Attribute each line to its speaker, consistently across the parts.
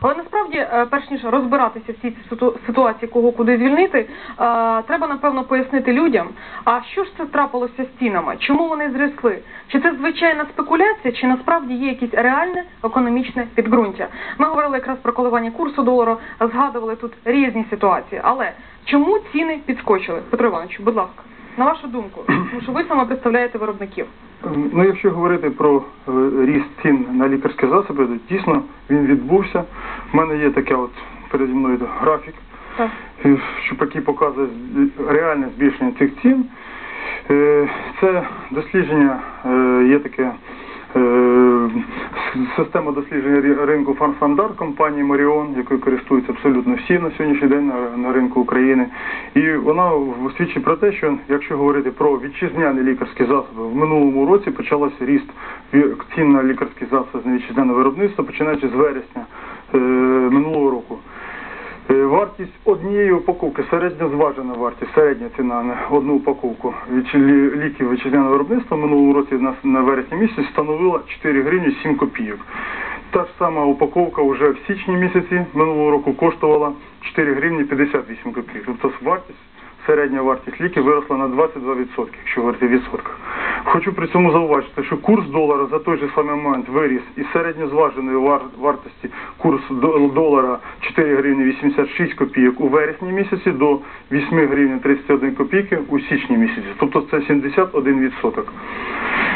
Speaker 1: Але насправді, е, перш ніж розбиратися в цій ситу- ситуації, кого куди звільнити, е, треба напевно пояснити людям, а що ж це трапилося з цінами? Чому вони зросли? Чи це звичайна спекуляція, чи насправді є якесь реальне економічне підґрунтя? Ми говорили якраз про коливання курсу долару, згадували тут різні ситуації. Але чому ціни підскочили? Петро Іванович, будь ласка, на вашу думку, тому що ви саме представляєте виробників.
Speaker 2: Ну, якщо говорити про е, ріст цін на лікарські засоби, то дійсно він відбувся. У мене є таке от переді мною графік, е, що який показує реальне збільшення цих цін. Е, Це дослідження є таке. Система дослідження ринку Фармстандарт компанії Маріон, якою користуються абсолютно всі на сьогоднішній день на, ринку України. І вона свідчить про те, що якщо говорити про вітчизняні лікарські засоби, в минулому році почався ріст цін на лікарські засоби з вітчизняного виробництва, починаючи з вересня е, минулого року. Е, Вартість однієї упаковки, середньозважена вартість, середня ціна на одну упаковку від ліків вітчизняного виробництва в минулому році на, на вересні місяці становила 4 гривні 7 копійок. Та ж сама упаковка вже в січні місяці минулого року коштувала 4 гривні 58 копійок. Тобто вартість, середня вартість ліків виросла на 22%, якщо говорити в відсотках. Хочу при цьому зауважити, що курс долара за той же самий момент виріс із середньозваженої вар- вартості курс долара 4 гривні 86 копійок у вересні місяці до 8 гривень 31 копійки у січні місяці. Тобто це 71%.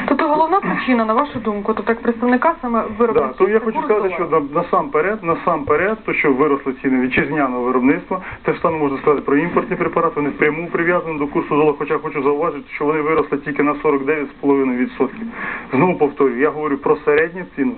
Speaker 1: Тобто головна причина, на вашу думку, то так представника саме виробників.
Speaker 2: Да, то я хочу сказати, що насамперед, насамперед, то що виросли ціни вітчизняного виробництва, те ж саме можна сказати про імпортні препарати, вони впряму прив'язані до курсу долара, хоча хочу зауважити, що вони виросли тільки на 49,5%. Знову повторюю, я говорю про середню ціну.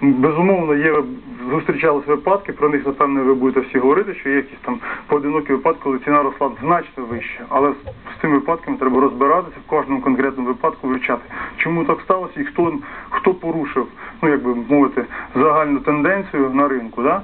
Speaker 2: Безумовно, є зустрічались випадки, про них напевне ви будете всі говорити, що є якісь там поодинокі випадки, коли ціна росла значно вище. Але з цими випадками треба розбиратися в кожному конкретному випадку вивчати, чому так сталося і хто хто порушив, ну як би мовити, загальну тенденцію на ринку. Да?